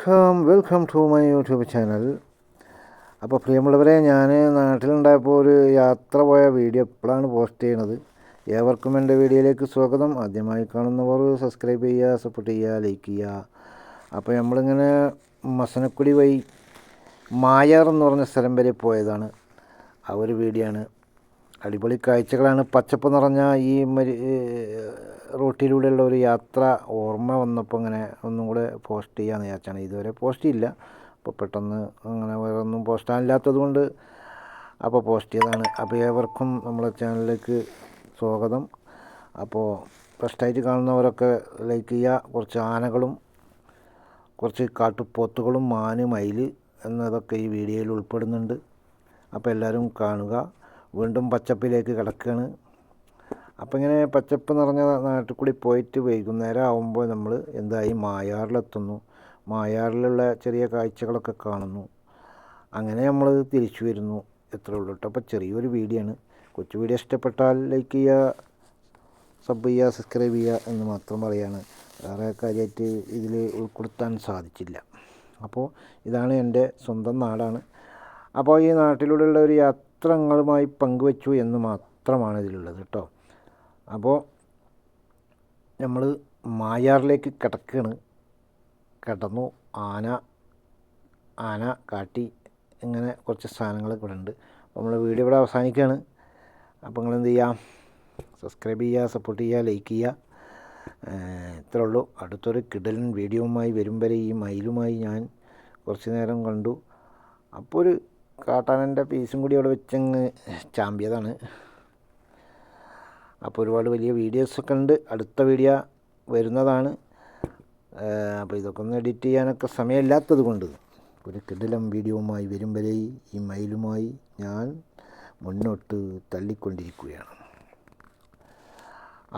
Welcome welcome to my YouTube channel അപ്പോൾ പ്രിയമുള്ളവരെ ഞാൻ നാട്ടിലുണ്ടായപ്പോൾ ഒരു യാത്ര പോയ വീഡിയോ എപ്പോഴാണ് പോസ്റ്റ് ചെയ്യണത്. ഏവർക്കും എന്റെ വീഡിയോയിലേക്ക് സ്വാഗതം. ആദ്യമായി കാണുന്നവർ സബ്സ്ക്രൈബ് ചെയ്യുക സപ്പോർട്ട് ചെയ്യുക ലൈക്ക് ചെയ്യുക. അപ്പോൾ നമ്മളിങ്ങനെ മസനക്കുടി വഴി മായാർ എന്ന് പറഞ്ഞ സ്ഥലം വരെ പോയതാണ്. ആ ഒരു വീഡിയോ ആണ്. അടിപൊളി കാഴ്ചകളാണ്. പച്ചപ്പ് നിറഞ്ഞ ഈ റൂട്ടിലൂടെയുള്ള ഒരു യാത്ര ഓർമ്മ വന്നപ്പോൾ ഇങ്ങനെ ഒന്നും കൂടെ പോസ്റ്റ് ചെയ്യാമെന്ന് വിചാരിച്ചാണ്. ഇതുവരെ പോസ്റ്റ് ചെയ്യില്ല അപ്പോൾ പെട്ടെന്ന് അങ്ങനെ വേറെ ഒന്നും പോസ്റ്റാനില്ലാത്തത് കൊണ്ട് അപ്പോൾ പോസ്റ്റ് ചെയ്തതാണ്. അപ്പോൾ ഏവർക്കും നമ്മളെ ചാനലിലേക്ക് സ്വാഗതം. അപ്പോൾ ഫസ്റ്റായിട്ട് കാണുന്നവരൊക്കെ ലൈക്ക് ചെയ്യുക. കുറച്ച് ആനകളും കുറച്ച് കാട്ടുപോത്തുകളും മാന് മയിൽ എന്നതൊക്കെ ഈ വീഡിയോയിൽ ഉൾപ്പെടുന്നുണ്ട്. അപ്പോൾ എല്ലാവരും കാണുക. വീണ്ടും പച്ചപ്പിലേക്ക് കിടക്കുകയാണ്. അപ്പം ഇങ്ങനെ പച്ചപ്പ് നിറഞ്ഞ നാട്ടിൽ കൂടി പോയിട്ട് വൈകുന്നേരം ആകുമ്പോൾ നമ്മൾ എന്തായി മായാറിലെത്തുന്നു. മായാറിലുള്ള ചെറിയ കാഴ്ചകളൊക്കെ കാണുന്നു. അങ്ങനെ നമ്മൾ തിരിച്ചു വരുന്നു. എത്ര ഉള്ളൂ കേട്ടോ അപ്പോൾ ചെറിയൊരു വീഡിയോ ആണ്. കൊച്ചു വീഡിയോ ഇഷ്ടപ്പെട്ടാൽ ലൈക്ക് ചെയ്യുക സബ് ചെയ്യുക സബ്സ്ക്രൈബ് ചെയ്യുക എന്ന് മാത്രം പറയാണ്. വേറെ കാര്യമായിട്ട് ഇതിൽ ഉൾപ്പെടുത്താൻ സാധിച്ചില്ല. അപ്പോൾ ഇതാണ് എന്റെ സ്വന്തം നാടാണ്. അപ്പോൾ ഈ നാട്ടിലൂടെയുള്ള ഒരു യാത്രങ്ങളുമായി പങ്കുവച്ചു എന്ന് മാത്രമാണ് ഇതിലുള്ളത് കേട്ടോ അപ്പോൾ നമ്മൾ മായാറിലേക്ക് കിടക്കുകയാണ് കിടന്നു ആന ആന കാട്ടി ഇങ്ങനെ കുറച്ച് സാധനങ്ങളൊക്കെ ഇവിടെ ഉണ്ട്. അപ്പോൾ നമ്മൾ വീഡിയോ ഇവിടെ അവസാനിക്കുകയാണ് അപ്പോൾ നിങ്ങൾ എന്ത് ചെയ്യാം? സബ്സ്ക്രൈബ് ചെയ്യുക സപ്പോർട്ട് ചെയ്യുക ലൈക്ക് ചെയ്യുക ഇത്രേ ഉള്ളൂ. അടുത്തൊരു കിടലൻ വീഡിയോവുമായി വരും വരെ ഈ മയിലുമായി ഞാൻ കുറച്ച് നേരം കണ്ടു. അപ്പോൾ ഒരു കാട്ടാനന്റെ പീസും കൂടി അവിടെ വെച്ചങ്ങ് ചാമ്പിയതാണ്. അപ്പോൾ ഒരുപാട് വലിയ വീഡിയോസൊക്കെ ഉണ്ട്. അടുത്ത വീഡിയോ വരുന്നതാണ്. അപ്പോൾ ഇതൊക്കെ ഒന്ന് എഡിറ്റ് ചെയ്യാനൊക്കെ സമയമില്ലാത്തത് കൊണ്ട് ഒരു കിടിലം വീഡിയോവുമായി വരും വരെ ഈ മയിലുമായി ഞാൻ മുന്നോട്ട് തള്ളിക്കൊണ്ടിരിക്കുകയാണ്.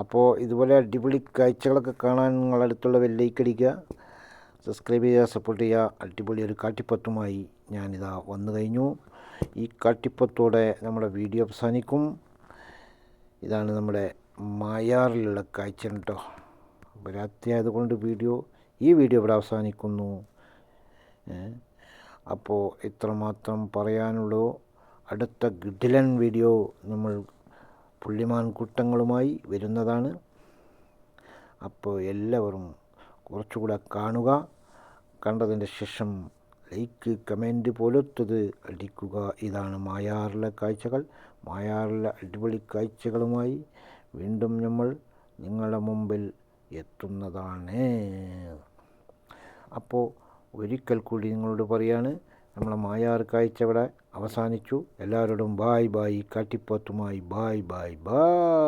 അപ്പോൾ ഇതുപോലെ അടിപൊളി കാഴ്ചകളൊക്കെ കാണാൻ നിങ്ങളടുത്തുള്ള വെല്ലൈക്കടിക്കുക സബ്സ്ക്രൈബ് ചെയ്യുക സപ്പോർട്ട് ചെയ്യുക. അടിപൊളി ഒരു കാട്ടിപ്പത്തുമായി ഞാനിതാ വന്നു കഴിഞ്ഞു. ഈ കാട്ടിപ്പത്തോടെ നമ്മുടെ വീഡിയോ അവസാനിക്കും. ഇതാണ് നമ്മുടെ മായാറിലുള്ള കാഴ്ച കേട്ടോ. അപ്പോൾ രാത്രി ആയതുകൊണ്ട് വീഡിയോ ഈ വീഡിയോ ഇവിടെ അവസാനിക്കുന്നു. അപ്പോൾ ഇത്രമാത്രം പറയാനുള്ളൂ. അടുത്ത ഗിഡിലൻ വീഡിയോ നമ്മൾ പുള്ളിമാൻ കൂട്ടങ്ങളുമായി വരുന്നതാണ്. അപ്പോൾ എല്ലാവരും കുറച്ചുകൂടെ കാണുക. കണ്ടതിന്റെ ശേഷം ലൈക്ക് കമന്റ് പോലത്തത് അടിക്കുക. ഇതാണ് മായാറിലെ കാഴ്ചകൾ. മായാറിലെ അടിപൊളി കാഴ്ചകളുമായി വീണ്ടും നമ്മൾ നിങ്ങളുടെ മുമ്പിൽ എത്തുന്നതാണ്. അപ്പോൾ ഒരിക്കൽ കൂടി നിങ്ങളോട് പറയാണ് നമ്മളെ മായാർ കാഴ്ച ഇവിടെ അവസാനിച്ചു. എല്ലാവരോടും ബായ് ബായ് കാട്ടിപ്പത്തുമായി ബായ് ബായ് ബായ്